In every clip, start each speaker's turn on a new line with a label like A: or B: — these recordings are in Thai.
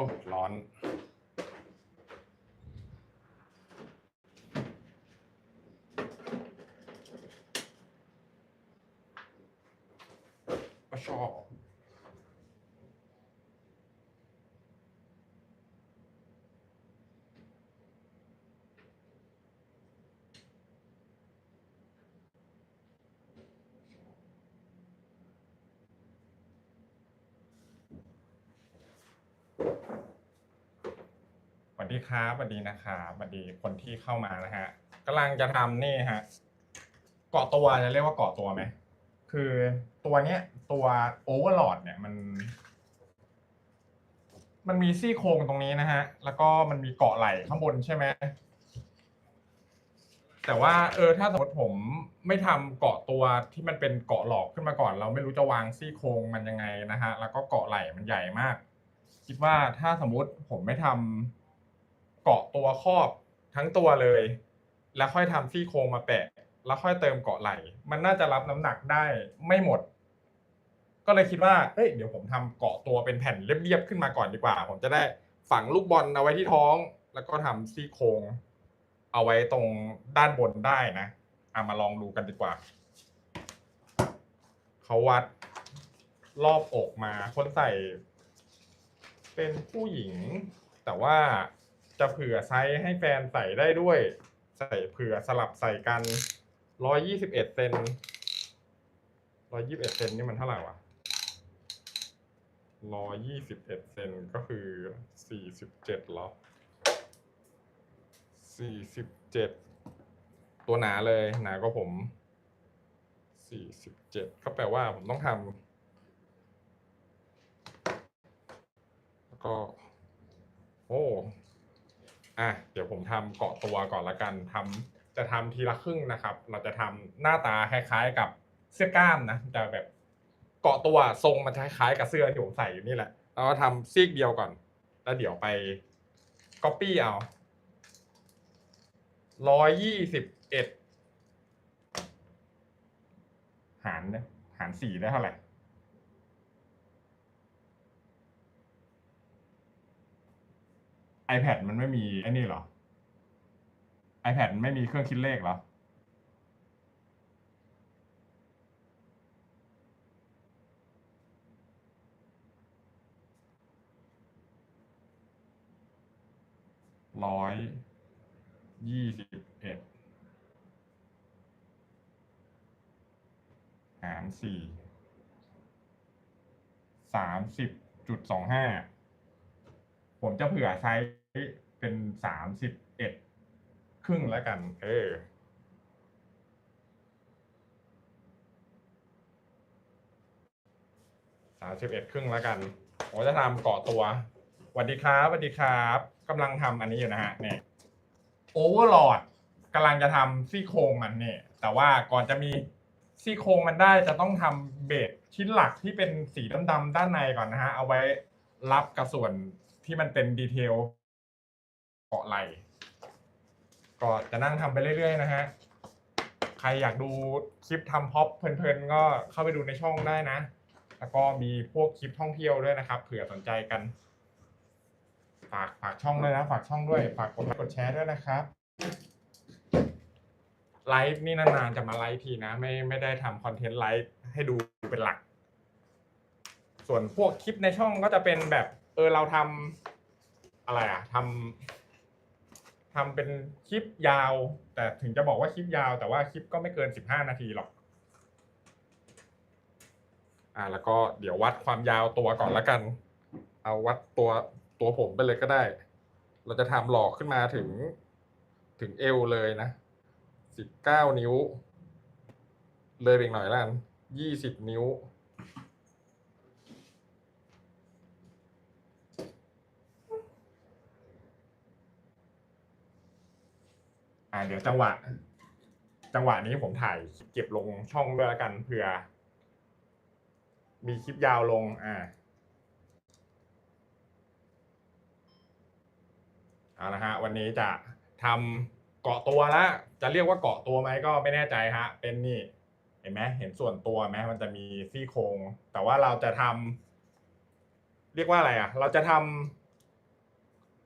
A: อ้ร้อนก็ชอบ ดีครับสวัสดีนะครับสวัสดีคนที่เข้ามานะฮะกำลังจะทำนี่ฮะเกาะตัวจะเรียกว่าเกาะตัวไหมคือตัวเนี้ยตัวโอเวอร์ o อดเนี่ยมัน มันมีซี่โครงตรงนี้นะฮะ แล้วก็มันมีเกาะไหล่ข้างบนใช่ไหมแต่ว่าเออถ้าสมมติผมไม่ทำเกาะตัวที่มันเป็นเกาะหลอกขึ้นมาก่อน เราไม่รู้จะวางซี่โครงมันยังไงนะฮะแล้วก็เกาะไหล่มันใหญ่มาก คิดว่าถ้าสมมติผมไม่ทำ เกาะตัวครอบทั้งตัวเลย แล้วค่อยทำซี่โครงมาแปะ แล้วค่อยเติมเกาะไหล่ มันน่าจะรับน้ำหนักได้ไม่หมด ก็เลยคิดว่าเอ้ยเดี๋ยวผมทำเกาะตัวเป็นแผ่นเรียบๆขึ้นมาก่อนดีกว่า ผมจะได้ฝังลูกบอลเอาไว้ที่ท้อง แล้วก็ทำซี่โครงเอาไว้ตรงด้านบนได้นะเอามาลองดูกันดีกว่าเขาวัดรอบอกมาคนใส่ เป็นผู้หญิง แต่ว่า จะเผื่อไซส์ให้แฟนใส่ได้ด้วย ใส่เผื่อสลับใส่กันร้อยยี่สิบเอ็ดเซนร้อยยี่สิบเอ็ดเซนนี่มันเท่าไหร่วะร้อยยี่สิบเอ็ดเซนก็คือสี่สิบเจ็ดหรอสี่สิบเจ็ดตัวหนาเลยหนาก็ผมสี่สิบเจ็ดก็แปลว่าผมต้องทำแล้วก็ โอ้ อะเดี๋ยวผมทำเกาะตัวก่อนละกันทำจะทำทีละครึ่งนะครับ เราจะทำหน้าตาคล้ายๆกับเสื้อกล้ามนะจะแบบเกาะตัวทรงมันจะคล้ายๆกับเสื้อที่ผมใส่อยู่นี่แหละเราก็ทำซีกเดียวก่อน แล้วเดี๋ยวไปก๊อปปี้เอาร้อยยี่สิบเอ็ดหารเนี่ยหารสี่ได้เท่าไหร่ iPad มันไม่มีไอ้นี่เหรอ iPad มันไม่มีเครื่องคิดเลขเหรอ ร้อย ยี่สิบเอ็ด หารสี่ สามสิบจุดสองห้า ผมจะเผื่อไซส์ เป็นสามสิบเอ็ดครึ่งแล้วกัน เออสามสิบเอ็ดครึ่งแล้วกันผมจะทำเกาะตัวสวัสดีครับสวัสดีครับกำลังทำอันนี้อยู่นะฮะเนี่ยโอเวอร์ o อดกำลังจะทำซี่โครงมันเนี่ย แต่ว่าก่อนจะมีซี่โครงมันได้จะต้องทำเบสชิ้นหลักที่เป็นสีดำๆด้านในก่อนนะฮะ เอาไว้รับกับส่วนที่มันเป็นดีเทล เกาะไหลก็จะนั่งทำไปเรื่อยๆนะฮะ ใครอยากดูคลิปทำพ็อปเพลินๆ ก็เข้าไปดูในช่องได้นะ แล้วก็มีพวกคลิปท่องเที่ยวด้วยนะครับ เผื่อสนใจกัน ฝากฝากช่องด้วยนะ ฝากช่องด้วย ฝากกดไลค์กดแชร์ด้วยนะครับไลฟ์นี่นานๆจะมาไลฟ์ทีนะ ไม่ไม่ได้ทำคอนเทนต์ไลฟ์ให้ดูเป็นหลัก ส่วนพวกคลิปในช่องก็จะเป็นแบบ เออเราทำอะไรอะทำ ทำเป็นคลิปยาว แต่ถึงจะบอกว่าคลิปยาว แต่ว่าคลิปก็ไม่เกินสิบห้านาทีหรอกอ่าแล้วก็เดี๋ยววัดความยาวตัวก่อนละกัน เอาวัดตัวตัวผมไปเลยก็ได้ เราจะทำหลอกขึ้นมาถึงถึงเอวเลยนะสิบเก้านิ้ว เลยไปอีกหน่อยละกันยี่สิบนิ้ว เดี๋ยวจังหวะ จังหวะนี้ผมถ่ายเก็บลงช่องด้วยละกันเผื่อ มีคลิปยาวลง อ่าเอาละฮะวันนี้จะทำเกาะตัวละจะเรียกว่าเกาะตัวไหมก็ไม่แน่ใจฮะ เป็นนี่เห็นไหมเห็นส่วนตัวไหมมันจะมีซี่โครงแต่ว่าเราจะทำเรียกว่าอะไรอะ เราจะทำ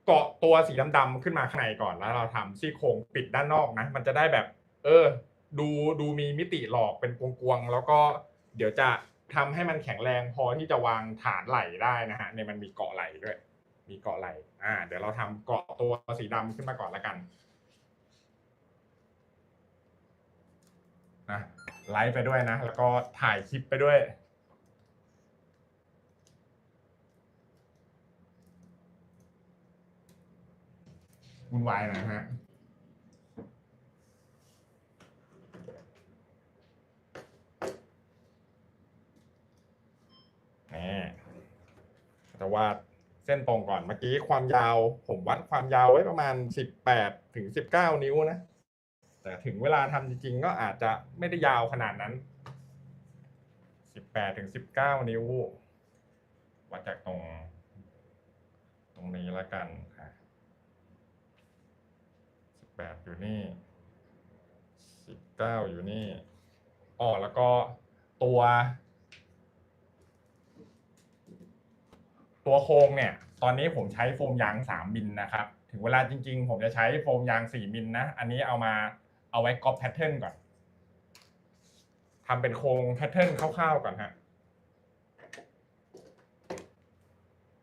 A: เกาะตัวสีดำๆขึ้นมาข้างในก่อนแล้ว เราทำซี่โครงปิดด้านนอกนะ มันจะได้แบบ เออ ดูดูมีมิติหลอกเป็นกวงๆแล้วก็เดี๋ยวจะทำให้มันแข็งแรงพอที่จะวางฐานไหลได้นะฮะเนี่ยมันมีเกาะไหลด้วย มีเกาะไหลอ่า เดี๋ยวเราทำเกาะตัวสีดำขึ้นมาก่อนละกันนะไลฟ์ไปด้วยนะ แล้วก็ถ่ายคลิปไปด้วย วุ่นวายหนะฮะนี่จะวาดเส้นตรงก่อนเมื่อกี้ความยาว ผมวัดความยาวไว้ประมาณสิบแปดถึงสิบเก้านิ้วนะ แต่ถึงเวลาทำจริงๆ ก็อาจจะไม่ได้ยาวขนาดนั้นสิบแปดถึงสิบเก้านิ้ว วัดจากตรง ตรงนี้แล้วกัน แปดอยู่นี่สิบเก้าอยู่นี่อ๋อแล้วก็ตัว ตัวโครงเนี่ย ตอนนี้ผมใช้โฟมยางสามมิลนะครับ ถึงเวลาจริง ๆ ผมจะใช้โฟมยางสี่มิลนะ อันนี้เอามาเอาไว้ก๊อปแพทเทิร์นก่อนทำเป็นโครงแพทเทิร์นคร่าวๆก่อนฮะ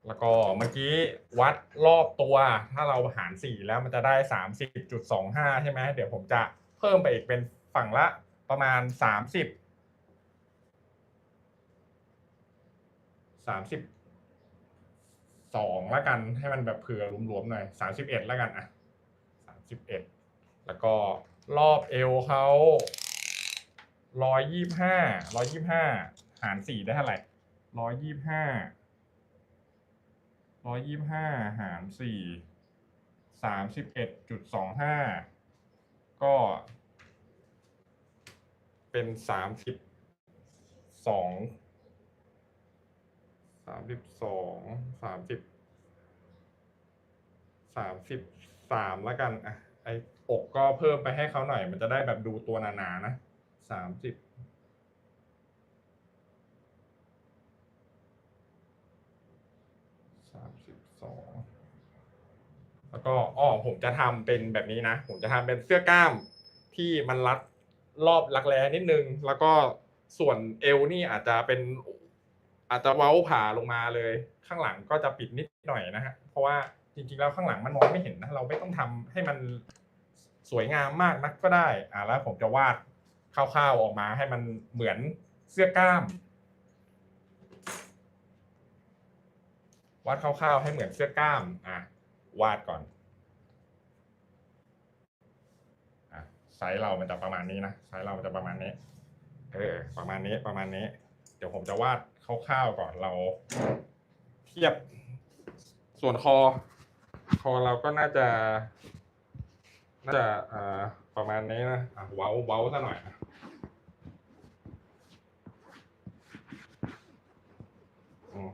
A: แล้วก็เมื่อกี้วัดรอบตัว ถ้าเราหารสี่แล้วมันจะได้สามสิบจุดสองห้าใช่ไหมเดี๋ยวผมจะเพิ่มไปอีกเป็นฝั่งละประมาณสามสิบสามสิบสองแล้วกันให้มันแบบเผื่อรวมๆหน่อยสามสิบเอ็ดแล้วกันอะสามสิบเอ็ดแล้วก็รอบเอวเขาร้อยยี่ห้าร้อยยี่ห้าหารสี่ได้เท่าไหร่ร้อยยี่ห้า ร้อยยี่ห้าหารสี่สามสิบเอ็ดจุดสองห้าก็เป็นสามสิบสองสามสิบสองสามสิบสามสิบสามแล้วกันอะไอ้อกก็เพิ่มไปให้เขาหน่อย มันจะได้แบบดูตัวหนาๆนะสามสิบ สามสิบสอง แล้วก็อ้อผมจะทำเป็นแบบนี้นะ ผมจะทำเป็นเสื้อกล้ามที่มันรัดรอบรักแร้นิดนึง แล้วก็ส่วนเอวนี่อาจจะเป็นอาจจะเว้าผ่าลงมาเลย ข้างหลังก็จะปิดนิดหน่อยนะฮะเพราะว่าจริงๆแล้วข้างหลังมันมองไม่เห็นนะเราไม่ต้องทำให้มันสวยงามมากนักก็ได้อ่าแล้วผมจะวาดคร่าวๆออกมาให้มันเหมือนเสื้อกล้ามวาดคร่าวๆให้เหมือนเสื้อกล้ามอะ วาดก่อนอะไซส์เรามันจะประมาณนี้นะไซส์เรามันจะประมาณนี้ เออ ประมาณนี้ประมาณนี้ เดี๋ยวผมจะวาดคร่าวๆก่อนเรา เทียบส่วนคอ คอเราก็น่าจะ น่าจะอ่าประมาณนี้นะอะเว้าเว้าซะหน่อยนะอืม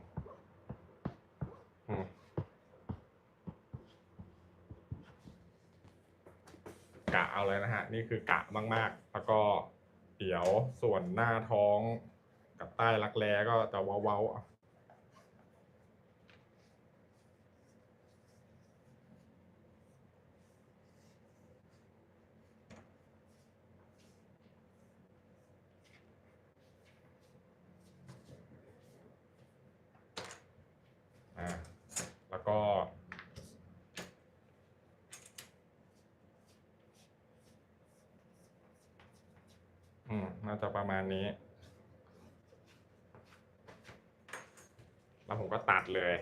A: อืม กะเอาเลยนะฮะ นี่คือกะมากๆ แล้วก็เดี๋ยวส่วนหน้าท้องกับใต้รักแร้ก็จะเว้าๆอะอ่าแล้วก็ อืม น่าจะประมา ณนี้ แล้วผมก็ตัดเลย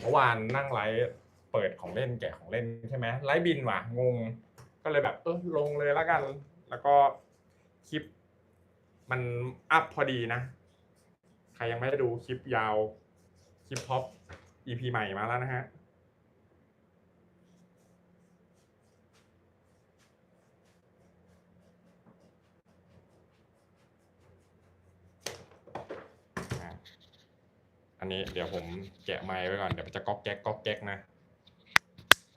A: เมื่อวานนั่งไลฟ์เปิดของเล่นแกะของเล่นใช่ไหมไลฟ์บินว่ะงงก็เลยแบบเออลงเลยแล้วกัน แล้วก็ คลิป มันอัพพอดีนะ ใครยังไม่ได้ดูคลิปยาว คลิปท็อป EP ใหม่มาแล้วนะฮะอันนี้เดี๋ยวผมแกะไม้ไว้ก่อน เดี๋ยวจะก๊อกแก๊กก๊อกแก๊กนะ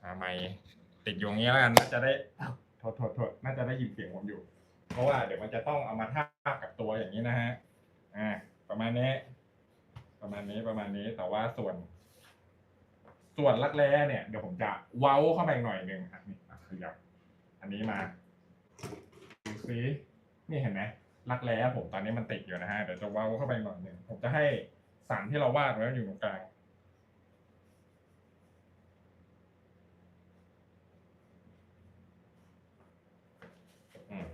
A: อาไม้ติดอยู่อย่างนี้แล้วกันน่าจะได้อ้าวโทษโทษโทษน่าจะได้ยินเสียงผมอยู่ ราะว่าเดี๋ยวมันจะต้องเอามาทาบกับตัวอย่างนี้นะฮะอ่าประมาณนี้ ประมาณนี้ประมาณนี้แต่ว่าส่วน ส่วนรักแร้เนี่ยเดี๋ยวผมจะเว้าเข้าไปหน่อยหนึ่งอะนี่ขยับอันนี้มาดูซินี่เห็นไหมรักแร้ผมตอนนี้มันติดอยู่นะฮะเดี๋ยวจะเว้าเข้าไปหน่อยหนึ่งผมจะให้สารที่เราวาดไว้อยู่ตรงกลางอืม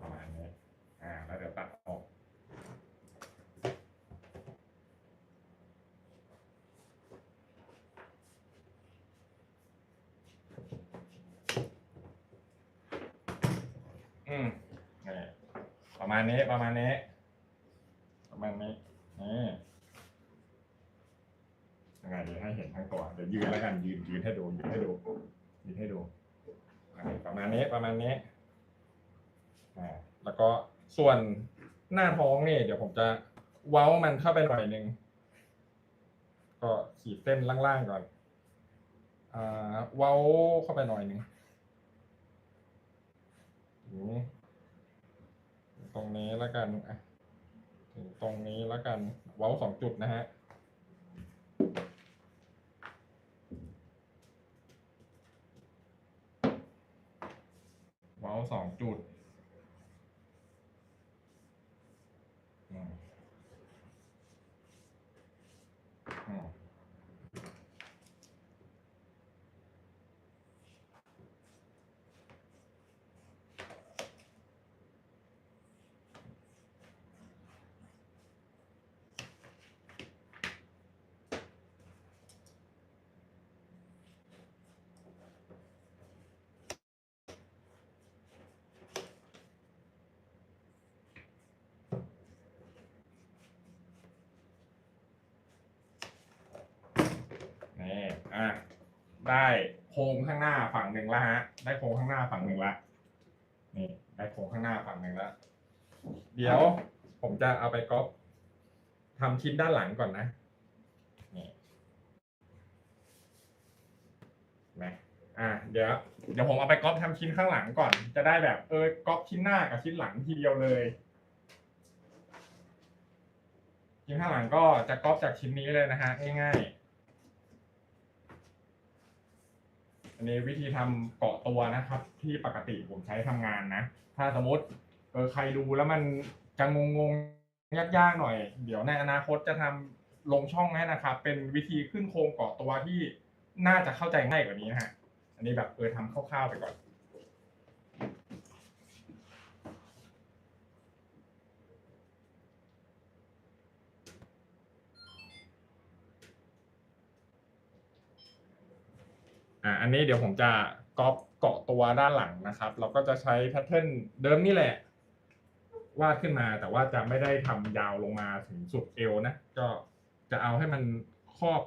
A: ประมาณนี้ อ่า แล้วเดี๋ยวตัดออก อืมนี่ประ มาณนี้ประมาณนี้ ประมาณนี้นี่ยังไงดีให้เห็นทั้งตัวเดี๋ยวยืนแล้วกันยืนยืนให้ดูยืนให้ดูยืนให้ดูประมาณนี้ประมาณนี้อ่าแล้วก็ส่วนหน้าท้องนี่เดี๋ยวผมจะเว้ามันเข้าไปหน่อยหนึ่งก็ขีดเส้นล่างๆก่อนอ่าเว้าเข้าไปหน่อยหนึ่งถึง ตรงนี้แล้วกันถึงตรงนี้แล้วกัน เว้าสองจุดนะฮะเว้าสองจุดอืมอืมนี่ อะได้โครงข้างหน้าฝั่งหนึ่งแล้วฮะ ได้โครงข้างหน้าฝั่งหนึ่งละนี่ได้โครงข้างหน้าฝั่งหนึ่งแล้วเดี๋ยวผมจะเอาไปก๊อปทำชิ้นด้านหลังก่อนนะนี่เห็นไหมอะเดี๋ยวเดี๋ยวผมเอาไปก๊อปทำชิ้นข้างหลังก่อน จะได้แบบเออก๊อปชิ้นหน้ากับชิ้นหลังทีเดียวเลยชิ้นข้างหลังก็จะก๊อปจากชิ้นนี้เลยนะฮะง่ายๆ อั นนี้วิธีทำเกาะตัวนะครับ ที่ปกติผมใช้ทำงานนะ ถ้าสมมติเออใครดูแล้วมันจะงงงยากๆหน่อย เดี๋ยวในอนาคตจะทำลงช่องให้นะครับ เป็นวิธีขึ้นโครงเกาะตัวที่น่าจะเข้าใจง่ายกว่านี้นะฮะอันนี้แบบเออทำคร่าวๆไปก่อน อ่าอันนี้เดี๋ยวผมจะก๊อปเกาะตัวด้านหลังนะครับ เราก็จะใช้แพทเทิร์นเดิมนี่แหละ วาดขึ้นมาแต่ว่าจะไม่ได้ทำยาวลงมาถึงสุดเอวนะ ก็จะเอาให้มันครอบ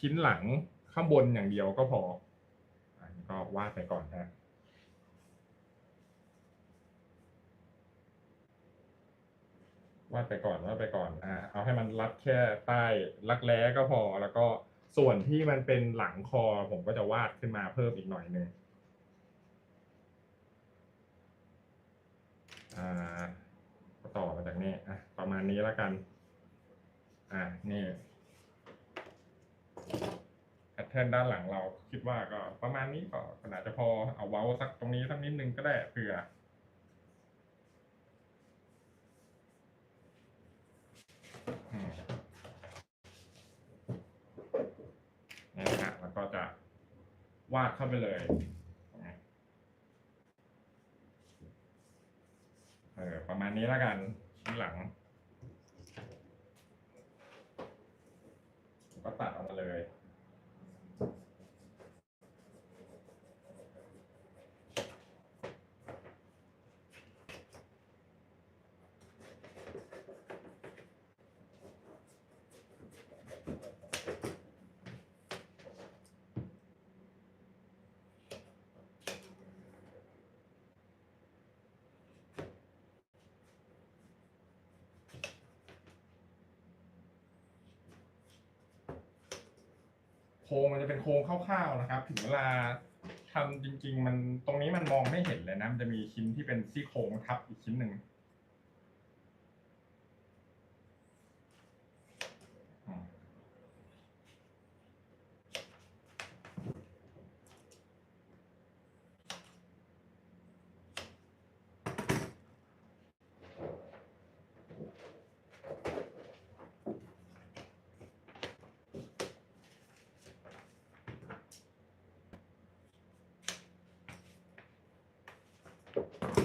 A: ชิ้นหลังข้างบนอย่างเดียวก็พออันนี้ก็วาดไปก่อนนะวาดไปก่อนวาดไปก่อนอ่าเอาให้มันรัดแค่ใต้รักแร้ก็พอแล้วก็ ส่วนที่มันเป็นหลังคอผมก็จะวาดขึ้นมาเพิ่มอีกหน่อยหนึงอ่าก็ต่อมาจากนี้อะประมาณนี้แล้วกัน อ่านี่แพทเทิร์นด้านหลังเราคิดว่าก็ประมาณนี้ก็ขนาดจะพอเอาเว้าสักตรงนี้สักนิดนึงก็ได้เผื่ออืมนี่นะฮะแล้วก็จะ วาดเข้าไปเลยเออประมาณนี้แล้วกันชิ้นหลังก็ตัดออกมาเลย โครงมันจะเป็นโครงคร่าวๆนะครับ ถึงเวลาทำจริง ๆ มันตรงนี้มันมองไม่เห็นเลยนะมันจะมีชิ้นที่เป็นซี่โครงทับอีกชิ้นหนึ่ง Gracias.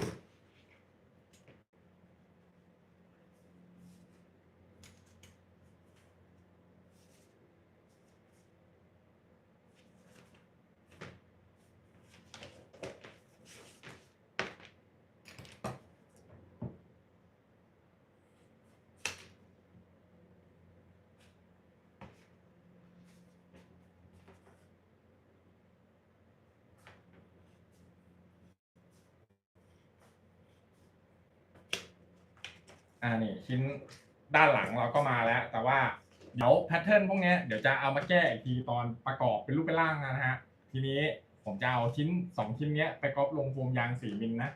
A: อ่านี่ชิ้นด้านหลังเราก็มาแล้ว แต่ว่าเดี๋ยวแพทเทิร์นพวกเนี้ยเดี๋ยวจะเอามาแก้อีกทีตอนประกอบเป็นรูปเป็นร่างนะฮะ ทีนี้ผมจะเอาชิ้นสองชิ้นเนี้ยไปก๊อปลงโฟมยางสี่มิลนะ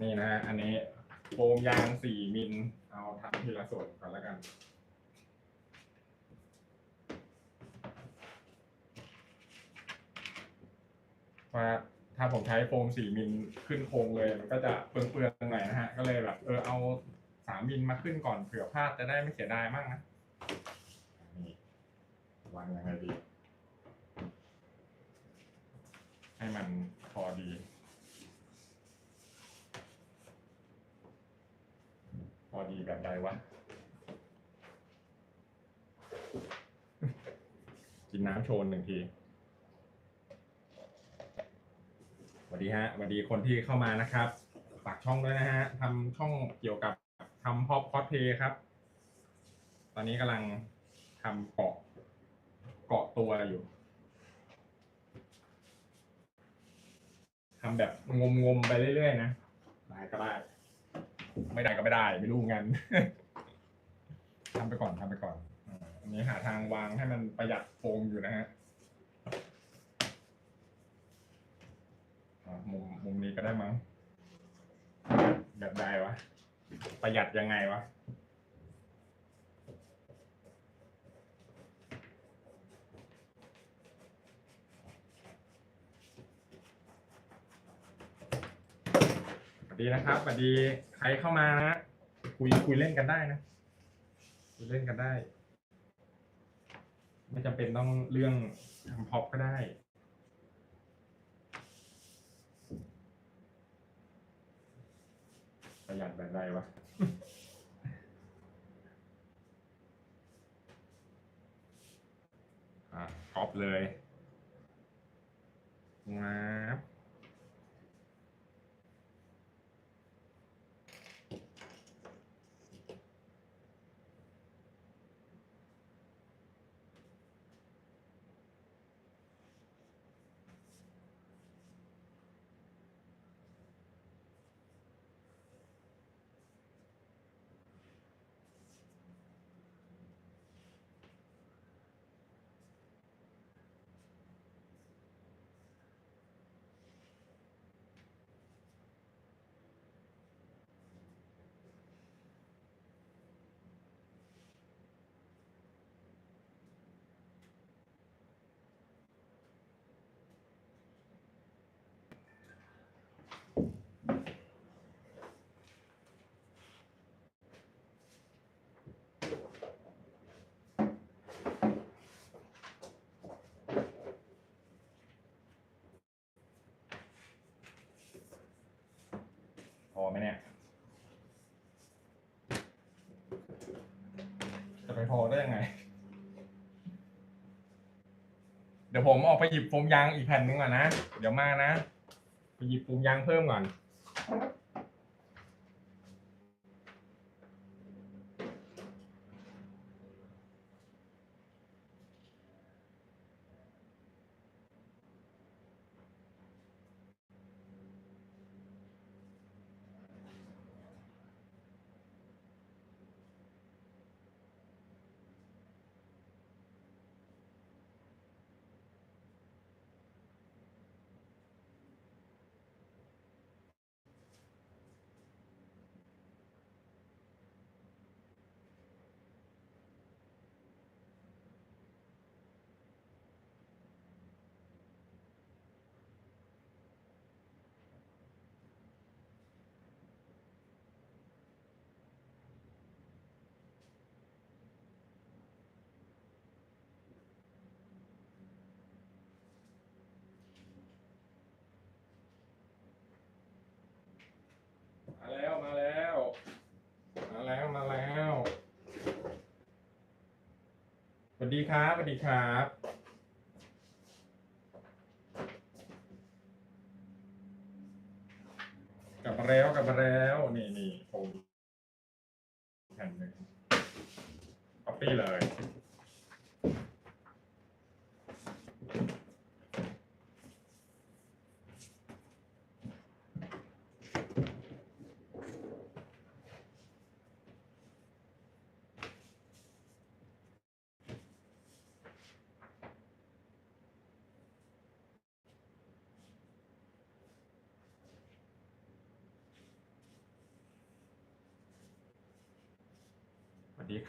A: นี่นะฮะอันนี้โฟมยางสี่มิลเอาทำทีละส่วนก่อนแล้วกันว่า ถ้าผมใช้โฟมสี่มิลขึ้นโครงเลย มันก็จะเปลืองๆหน่อยนะฮะ ก็เลยแบบ เออเอาสามมิลมาขึ้นก่อนเผื่อพลาดจะได้ไม่เสียดายมากนะนี่วางยังไงดี ให้มันพอดี พอดีแบบใดวะ กินน้ำโชนหนึ่งที ส วัสดีฮะสวัสดีคนที่เข้ามานะครับฝากช่องด้วยนะฮะทำช่องเกี่ยวกับทำพอปคอสเพย์ครับ ตอนนี้กำลังทำเกาะเกาะตัวอยู่ทำแบบงมๆไปเรื่อยๆนะได้ก็ได้ ไม่ได้ก็ไม่ได้ ไม่รู้งันทำไปก่อนทำไปก่อนอันนี้หาทางวางให้มันประหยัดโฟมอยู่นะฮะ อะ มุมมุมนี้ก็ได้มั้งแบบใดวะ ประหยัดยังไงวะสวัสดีนะครับสวัสดีใครเข้ามานะคุยคุยเล่นกันได้นะคุยเล่นกันได้ ไม่จำเป็นต้องเรื่องทำพ็อปก็ได้ ประหยัดแบบใดวะอะกรอบเลยงับ อไหมเนี่ย จะไปพอได้ยังไง เดี๋ยวผมออกไปหยิบโฟมยางอีกแผ่นหนึงก่อนนะ เดี๋ยวมานะ ไปหยิบโฟมยางเพิ่มก่อน แล้วมาแล้วสวัสดีครับสวัสดีครับกลับมาแล้วกลับมาแล้วนี่นี่ผมแผ่นหนึ่งคัอปปี้เลย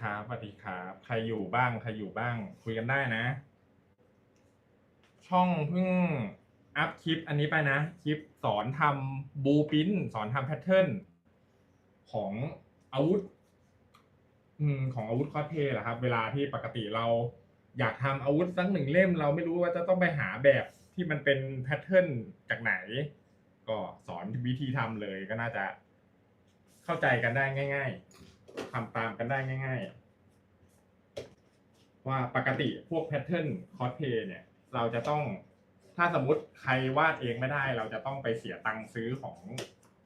A: ครับสวัสดีครับใครอยู่บ้าง ใครอยู่บ้าง คุยกันได้นะ ช่องเพิ่งอัพคลิปอันนี้ไปนะ คลิปสอนทำบูปินสอนทำแพทเทิร์นของอาวุธของอาวุธคอสเพลย์แหละครับ เวลาที่ปกติเราอยากทำอาวุธสักหนึ่งเล่ม เราไม่รู้ว่าจะต้องไปหาแบบที่มันเป็นแพทเทิร์นจากไหน ก็สอนวิธีทำเลยก็น่าจะเข้าใจกันได้ง่าย ๆ ทำตามกันได้ง่าย ๆ ว่าปกติพวกแพทเทิร์นคอสเพย์เนี่ย เราจะต้องถ้าสมมติใครวาดเองไม่ได้ เราจะต้องไปเสียตังค์ซื้อของ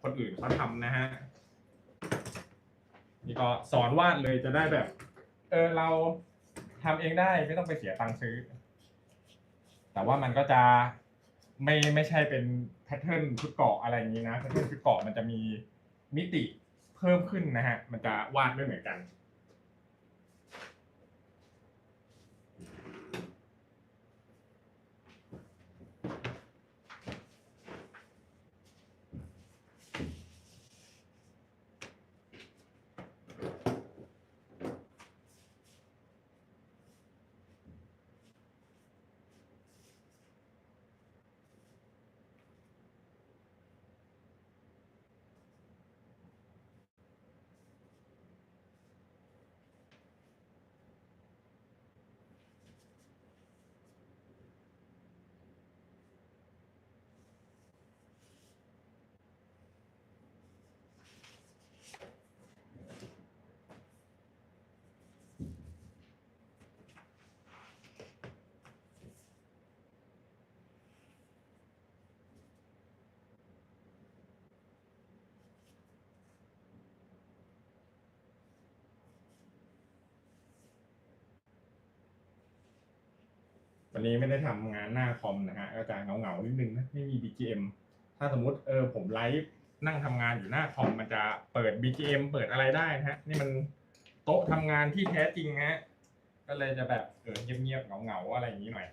A: คนอื่นเขาทำนะฮะนี่ก็สอนวาดเลยจะได้แบบ เออเราทำเองได้ไม่ต้องไปเสียตังค์ซื้อ แต่ว่ามันก็จะไม่ไม่ใช่เป็นแพทเทิร์นชุดเกาะอะไรอย่างนี้นะแพทเทิร์นชุดเกาะมันจะมีมิติ เพิ่มขึ้นนะฮะ มันจะวาดไม่เหมือนกัน วันนี้ไม่ได้ทำงานหน้าคอมนะฮะก็จะเงาเงาๆนิดนึงนะไม่มี BGM ถ้าสมมุติเออผมไลฟ์นั่งทำงานอยู่หน้าคอมมันจะเปิด BGM เปิดอะไรได้นะฮะนี่มันโต๊ะทำงานที่แท้จริงฮะก็เลยจะแบบเออเงียบๆเงาๆอะไรอย่างนี้หน่อย